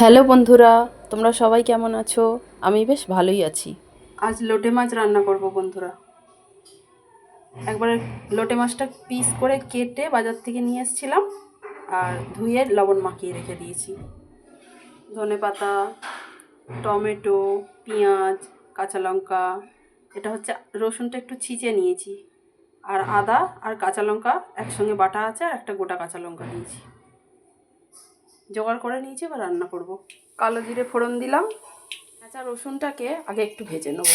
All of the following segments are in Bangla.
হ্যালো বন্ধুরা, তোমরা সবাই কেমন আছো? আমি বেশ ভালোই আছি। আজ লোটে মাছ রান্না করব বন্ধুরা। একবারে লোটে মাছটা পিস করে কেটে বাজার থেকে নিয়ে এসেছিলাম আর ধুয়ে লবণ মাখিয়ে রেখে দিয়েছি। ধনে পাতা, টমেটো, পেঁয়াজ, কাঁচা লঙ্কা, এটা হচ্ছে রসুনটা একটু ছিঁচে নিয়েছি। আর আদা আর কাঁচা লঙ্কা একসঙ্গে বাটা আছে আর একটা গোটা কাঁচা লঙ্কা দিয়েছি জোগাড় করে নিয়েছি, এবার রান্না করব। কালো জিরে ফোড়ন দিলাম। কাঁচা রসুনটাকে আগে একটু ভেজে নেব।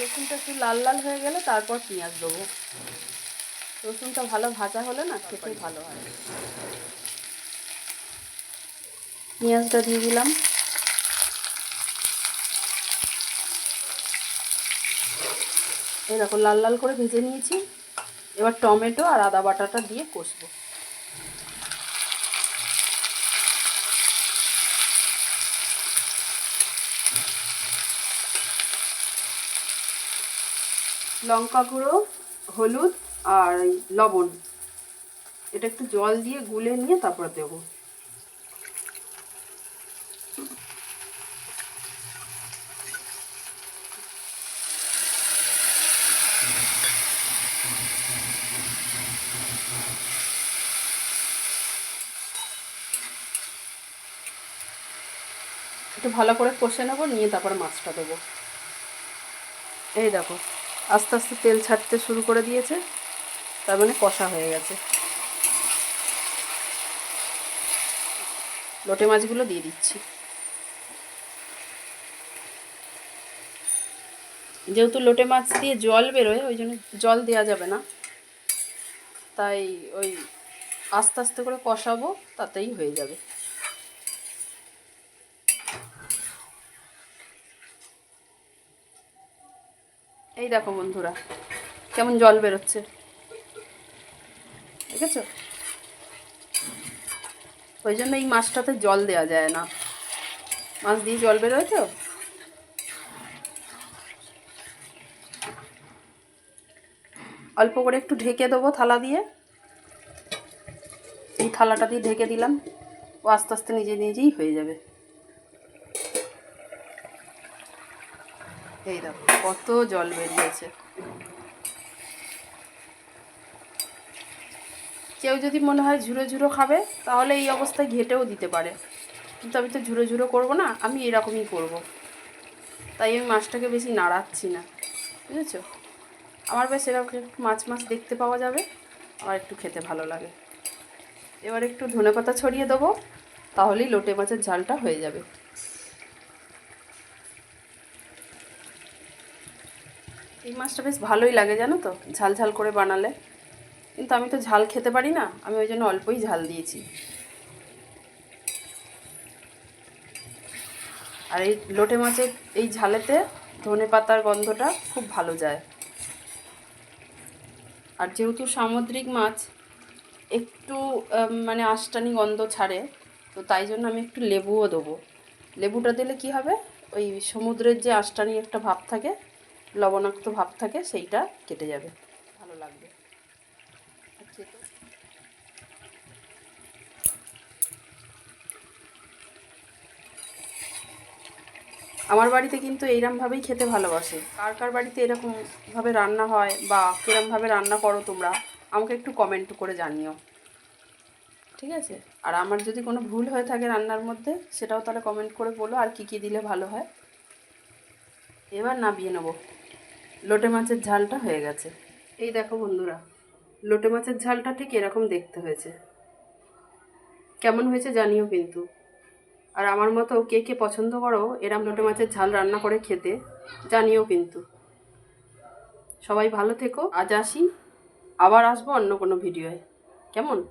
রসুনটা একটু লাল লাল হয়ে গেলে তারপর পেঁয়াজ দেবো। রসুনটা ভালো ভাজা হলে না খেতেই ভালো হয়। পেঁয়াজটা দিয়ে দিলাম। এরকম লাল লাল করে ভেজে নিয়েছি। এবার টমেটো আর আদা বাটাটা দিয়ে কষবো। লঙ্কা গুঁড়ো হলুদ আর লবণ। এটা একটু জল দিয়ে গুলে নিয়ে তারপর দেবো। একটু ভালো করে কষে নেব, নিয়ে তারপর মাছটা দেবো। এই দেখো, আস্তে আস্তে তেল ছাড়তে শুরু করে দিয়েছে, তার মানে কষা হয়ে গেছে। লোটে মাছগুলো দিয়ে দিচ্ছি। যেহেতু লোটে মাছ দিয়ে জল বেরোয়, ওই জন্য জল দেওয়া যাবে না। তাই ওই আস্তে আস্তে করে কষাবো, তাতেই হয়ে যাবে। এই দেখো বন্ধুরা, কেমন জল বেরোচ্ছে। দেখেছ? ওই জন্য এই মাছটাতে জল দেওয়া যায় না। মাছ দিয়ে জল বেরোয় তো? অল্প করে একটু ঢেকে দেবো থালা দিয়ে। এই থালাটা দিয়ে ঢেকে দিলাম। ও আস্তে আস্তে নিজে নিজেই হয়ে যাবে। এই দেখো, কত জল বেরিয়েছে। কেউ যদি মনে হয় ঝুরো ঝুরো খাবে, তাহলে এই অবস্থায় ঘেটেও দিতে পারে। কিন্তু আমি তো ঝুরো ঝুরো করব না, আমি এরকমই করব। তাই আমি মাছটাকে বেশি নাড়াচ্ছি না, বুঝেছ? আমার বেশ এরকম একটু মাছ মাছ দেখতে পাওয়া যাবে আমার একটু খেতে ভালো লাগে। এবার একটু ধনে পাতা ছড়িয়ে দেবো, তাহলেই লোটে মাছের ঝালটা হয়ে যাবে। এই মাছটা বেশ ভালোই লাগে, জানো তো? ঝাল ঝাল করে বানালে। কিন্তু আমি তো ঝাল খেতে পারি না, আমি ওই জন্য অল্পই ঝাল দিয়েছি। আর এই লোটে মাছের এই ঝালেতে ধনে পাতার গন্ধটা খুব ভালো যায়। আর যেহেতু সামুদ্রিক মাছ, একটু মানে আষ্টানি গন্ধ ছাড়ে, তো তাই জন্য আমি একটু লেবুও দেবো। লেবুটা দিলে কি হবে? ওই সমুদ্রের যে আষ্টানি একটা ভাব থাকে লবণাক্ত ভাব থাকে, সেইটা কেটে যাবে। ভালো লাগবে। আমার বাড়িতে কিন্তু এইরমভাবেই খেতে ভালোবাসে। কার কার বাড়িতে এরকমভাবে রান্না হয় বা কিরমভাবে রান্না করো তোমরা, আমাকে একটু কমেন্ট করে জানিও। ঠিক আছে? আর আমার যদি কোনো ভুল হয়ে থাকে রান্নার মধ্যে, সেটাও তাহলে কমেন্ট করে বলো, আর কি কি দিলে ভালো হয়। এবার নামিয়ে নেব। লোটে মাছের ঝালটা হয়ে গেছে। এই দেখো বন্ধুরা, লোটে মাছের ঝালটা ঠিক এরকম দেখতে হয়েছে। কেমন হয়েছে জানিও কিন্তু। আর আমার মতো কে কে পছন্দ করো, এরম লোটে মাছের ঝাল রান্না করে খেতে, জানিও কিন্তু। সবাই ভালো থেকো। আজ আসি, আবার আসব অন্য কোনো ভিডিওয়। কেমন?